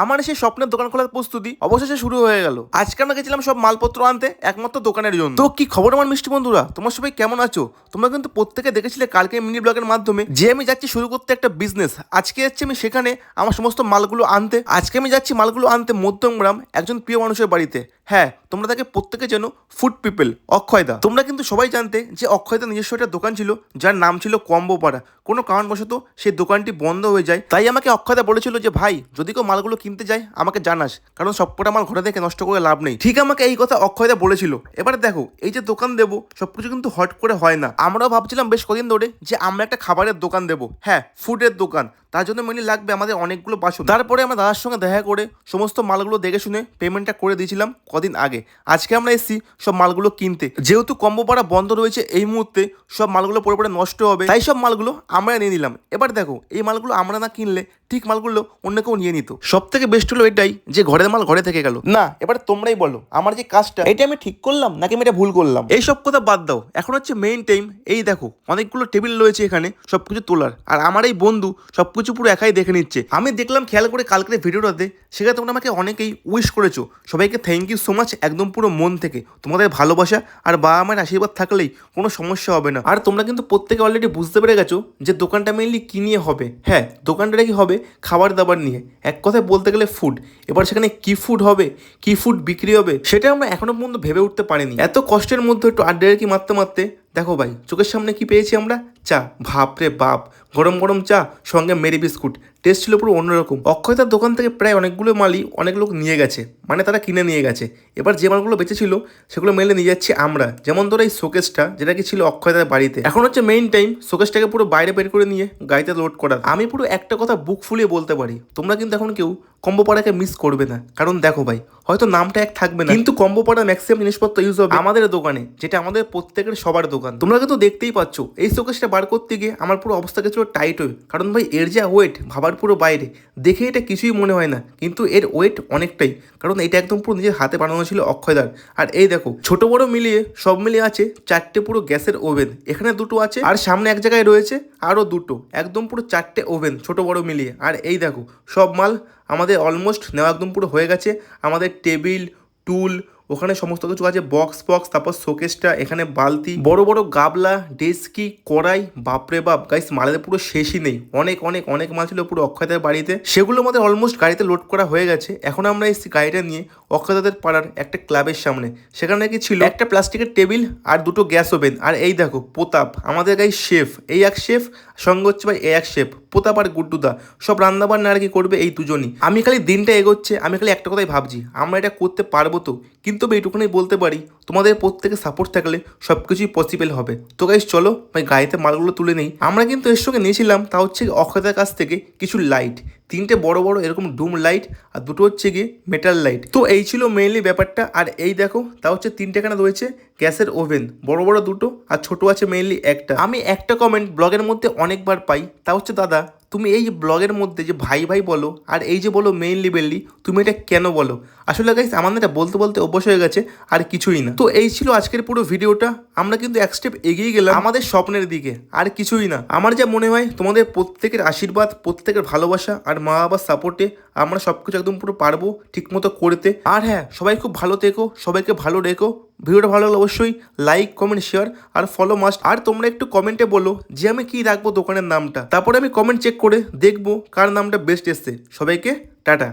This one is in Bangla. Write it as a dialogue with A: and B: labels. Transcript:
A: আমার সেই স্বপ্নের দোকান খোলার প্রস্তুতি অবশেষে শুরু হয়ে গেল। আজকে আমরা গেছিলাম সব মালপত্র আনতে, একমাত্র দোকানের জন্য। তো কি খবর আমার মিষ্টি বন্ধুরা? তোমার সবাই কেমন আছো? তোমরা কিন্তু প্রত্যেকে দেখেছিলে কালকে মিনি ব্লগের মাধ্যমে যে আমি যাচ্ছি শুরু করতে একটা বিজনেস আজকে যাচ্ছি আমি সেখানে আমার সমস্ত মালগুলো আনতে। আজকে আমি যাচ্ছি মালগুলো আনতে মধ্যমগ্রাম একজন প্রিয় মানুষের বাড়িতে। হ্যাঁ তোমরা তাকে প্রত্যেকে যেন ফুড পিপল অক্ষয়দা। তোমরা কিন্তু সবাই জানতে যে অক্ষয়দা নিজস্ব একটা দোকান ছিল, যার নাম ছিল কম্বো পাড়া কোনো কারণবশত সেই দোকানটি বন্ধ হয়ে যায়। তাই আমাকে অক্ষয়দা বলেছিল যে, ভাই, যদি কেউ মালগুলো কিনতে যায়, আমাকে জানাস। কারণ সবকটা মাল ঘরে দেখে নষ্ট করে লাভ নেই। ঠিক আমাকে এই কথা অক্ষয়দা বলেছিল। এবার দেখো, এই যে দোকান দেবো, সবকিছু কিন্তু হট করে হয় না। আমরাও ভাবছিলাম বেশ কদিন ধরে যে, আমরা একটা খাবারের দোকান দেবো। হ্যাঁ ফুডের দোকান। তার জন্য মেনলি লাগবে আমাদের অনেকগুলো বাসন। তারপরে আমরা দাদার সঙ্গে দেখা করে সমস্ত মালগুলো দেখে শুনে পেমেন্টটা করে দিয়েছিলাম। কদিন আগে। আজকে আমরা এসেছি সব মালগুলো কিনতে। যেহেতু কম্বো পাড়া বন্ধ রয়েছে এই মুহূর্তে, সব মালগুলো পরে পরে নষ্ট হবে। তাই সব মালগুলো আমরা নিয়ে নিলাম। এবার দেখো, এই মালগুলো আমরা না কিনলে ঠিক মালগুলো অন্য কেউ নিয়ে নিত। সব থেকে বেস্ট হলো এটাই যে ঘরের মাল ঘরে থেকে গেল। না, এবার তোমরাই বলো, আমার যে কাজটা, এটা আমি ঠিক করলাম নাকি আমি এটা ভুল করলাম? এই সব কথা বাদ দাও। এখন হচ্ছে মেইন টাইম এই দেখো, অনেকগুলো টেবিল রয়েছে এখানে, সবকিছু তোলার। আর আমার এই বন্ধু সবকিছু পুরো একাই দেখে নিচ্ছে। আমি দেখলাম, খেয়াল করে কালকের ভিডিওটাতে সেখানে তোমরা আমাকে অনেকেই উইশ করেছ। সবাইকে থ্যাংক ইউ সো মাচ একদম পুরো মন থেকে। তোমাদের ভালোবাসা আর বাবা মায়ের আশীর্বাদ থাকলেই কোনো সমস্যা হবে না। আর তোমরা কিন্তু প্রত্যেকে অলরেডি বুঝতে পেরে গেছো যে দোকানটা মেনলি কি নিয়ে হবে। হ্যাঁ দোকানটা কি হবে? খাবার দাবার নিয়ে। এক কথায় বলতে গেলে ফুড এবার সেখানে কি ফুড হবে? কি ফুড বিক্রি হবে? সেটা আমরা এখনও পর্যন্ত ভেবে উঠতে পারিনি। এত কষ্টের মধ্যে একটু আড্ডা কি মারতে মারতে, দেখো ভাই, চোখের সামনে কি পেয়েছি আমরা? চা। ভাপ রে বাপ, গরম গরম চা, সঙ্গে মেরি বিস্কুট। টেস্ট ছিল পুরো অন্যরকম। অক্ষয়তার দোকান থেকে প্রায় অনেকগুলো মালই অনেক লোক নিয়ে গেছে। মানে তারা কিনে নিয়ে গেছে। এবার যে মালগুলো বেঁচেছিল সেগুলো মেলে নিয়ে যাচ্ছি আমরা। যেমন ধরো এই শোকেসটা, যেটা কি ছিল অক্ষয়তার বাড়িতে। এখন হচ্ছে মেইন টাইম শোকেসটাকে পুরো বাইরে বের করে নিয়ে গাড়িতে লোড করা। আমি পুরো একটা কথা বুক ফুলিয়ে বলতে পারি, তোমরা কিন্তু এখন কেউ কম্বো পাড়াকে মিস করবে না। কারণ দেখো ভাই, হয়তো নামটা এক থাকবে না। কিন্তু কম্বোপাড়া ম্যাক্সিমাম জিনিসপত্র ইউজ হবে আমাদের দোকানে, যেটা আমাদের প্রত্যেকের সবার দোকান। তোমরা কিন্তু দেখতেই পাচ্ছ, এই শোকেসটা বার করতে গিয়ে আমার পুরো অবস্থা গেছিল টাইট হয়ে। কারণ ভাই, এর যা ওয়েট ভাবার পুরো বাইরে। দেখে এটা কিছুই মনে হয় না, কিন্তু এর ওয়েট অনেকটাই, কারণ এটা একদম পুরো নিজের হাতে বানানো ছিল অক্ষয়দার আর এই দেখো, ছোট বড় মিলিয়ে সব মিলিয়ে আছে চারটে পুরো গ্যাসের ওভেন। এখানে দুটো আছে, আর সামনে এক জায়গায় রয়েছে আরও দুটো। একদম পুরো চারটে ওভেন, ছোট বড় মিলিয়ে। আর এই দেখো, সব মাল আমাদের অলমোস্ট নেওয়া একদম পুরো হয়ে গেছে। আমাদের টেবিল টুল ওখানে সমস্ত কিছু আছে বক্স বক্স তারপর শোকেসটা এখানে বালতি, বড় বড় গাবলা ডেস্কি কড়াই, বাপরে বাপ গাইস মালের পুরো শেষই নেই। অনেক অনেক অনেক মাল ছিল পুরো অক্ষয়দের বাড়িতে। সেগুলো আমাদের অলমোস্ট গাড়িতে লোড করা হয়ে গেছে। এখন আমরা এই গাড়িটা নিয়ে অক্ষয়দাদের পাড়ার একটা ক্লাবের সামনে। সেখানে কি ছিল একটা প্লাস্টিকের টেবিল আর দুটো গ্যাস ওভেন। আর এই দেখো, প্রতাপ, আমাদের গাই শেফ এই এক শেফ সঙ্গে হচ্ছে ভাই এই এক শেফ প্রতাপ আর গুড্ডুদা সব রান্নাবান্না আর কি করবে এই দুজনই। আমি খালি দিনটা এগোচ্ছে, আমি খালি একটা কথাই ভাবছি, আমরা এটা করতে পারব তো? কিন্তু আমি এইটুকুনি বলতে পারি, তোমাদের প্রত্যেকে সাপোর্ট থাকলে সব কিছুই পসিবল হবে। তো গাইস চলো, ভাই, গাড়িতে মালগুলো তুলে নেই। আমরা কিন্তু এর সঙ্গে নিয়েছিলাম, তা হচ্ছে অক্ষয়তার কাছ থেকে কিছু লাইট তিনটে বড় বড় এরকম ডুম লাইট আর দুটো হচ্ছে গিয়ে মেটাল লাইট তো এই ছিল মেইনলি ব্যাপারটা। আর এই দেখো, তা হচ্ছে তিনটেখানা রয়েছে গ্যাসের ওভেন বড় বড় দুটো আর ছোট আছে মেইনলি একটা। আমি একটা কমেন্ট ব্লগের মধ্যে অনেকবার পাই। তা হচ্ছে, দাদা তুমি এই ব্লগের মধ্যে যে ভাই ভাই বলো আর এই যে বলো মেইনলি বেললি তুমি এটা কেন বলো? আসলে গাইস আমাদের এটা বলতে বলতে অভ্যাস হয়ে গেছে, আর কিছুই না। তো এই ছিল আজকের পুরো ভিডিওটা। আমরা কিন্তু এক স্টেপ এগিয়ে গেলাম আমাদের স্বপ্নের দিকে, আর কিছুই না। আমার যা মনে হয়, তোমাদের প্রত্যেকের আশীর্বাদ, প্রত্যেকের ভালোবাসা আর মা বাবার সাপোর্টে আমরা সব কিছু একদম পুরো পারব ঠিকমতো করতে। আর হ্যাঁ সবাই খুব ভালো থেকো, সবাইকে ভালো রেখো। ভিডিওটা ভালো লাগলে অবশ্যই লাইক কমেন্ট শেয়ার আর ফলো মাস্ট আর তোমরা একটু কমেন্টে বলো যে আমি কি রাখব দোকানের নামটা। তারপরে আমি কমেন্ট চেক করে দেখব কার নামটা বেস্ট এসছে। সবাইকে টাটা।